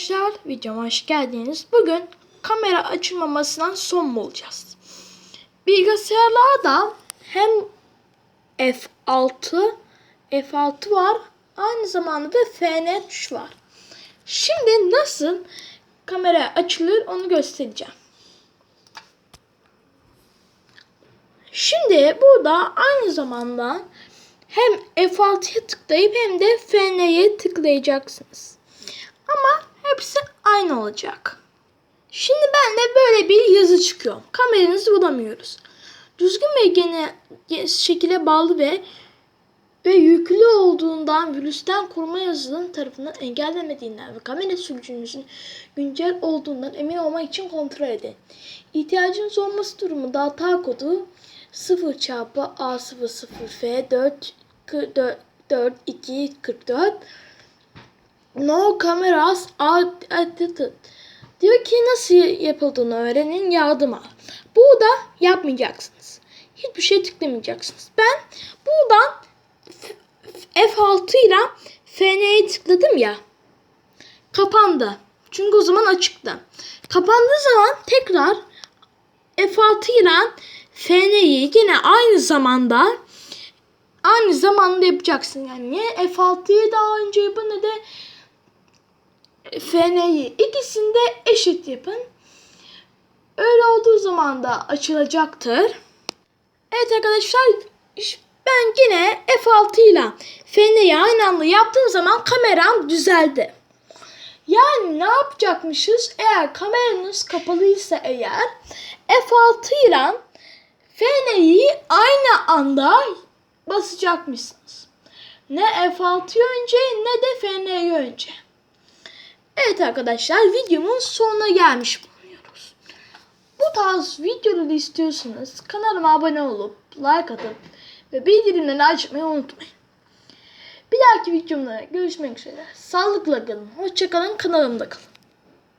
Arkadaşlar videoma hoş geldiniz. Bugün kamera açılmamasından son bulacağız. Bilgisayarlarda hem F6 F6 var aynı zamanda da FN tuş var. Şimdi nasıl kamera açılır onu göstereceğim. Şimdi burada aynı zamanda hem F6'ya tıklayıp hem de FN'ye tıklayacaksınız. Ama aynı olacak. Şimdi ben de böyle bir yazı çıkıyor. Kameranızı bulamıyoruz. Düzgün ve gene şekilde bağlı ve ve yüklü olduğundan virüsten koruma yazılım tarafından engellemediğinden ve kamera sürücünüzün güncel olduğundan emin olmak için kontrol edin. İhtiyacınız olması durumunda hata kodu 0 çarpı A00F 4 4 4 2 44 No cameras are added. Diyor ki nasıl yapıldığını öğrenin yardım al. Burada yapmayacaksınız. Hiçbir şey tıklamayacaksınız. Ben buradan F6 ile FN'ye tıkladım ya. Kapandı. Çünkü o zaman açıktı. Kapandığı zaman tekrar F6 ile FN'yi yine aynı zamanda aynı zamanda yapacaksın. Yani niye F6'yı daha önce yapın ne de FN'yi ikisini de eşit yapın. Öyle olduğu zaman da açılacaktır. Evet arkadaşlar ben yine F6 ile FN'yi aynı anda yaptığım zaman kameram düzeldi. Yani ne yapacakmışız? Eğer kameranız kapalıysa eğer F6 ile FN'yi aynı anda basacakmışsınız. Ne F6'yı önce ne de FN'yi önce. Evet arkadaşlar videomun sonuna gelmiş bulunuyoruz. Bu tarz videoları istiyorsanız kanalıma abone olup like atıp ve bildirimleri açmayı unutmayın. Bir dahaki videomda görüşmek üzere. Sağlıkla kalın. Hoşçakalın. Kanalımda kalın.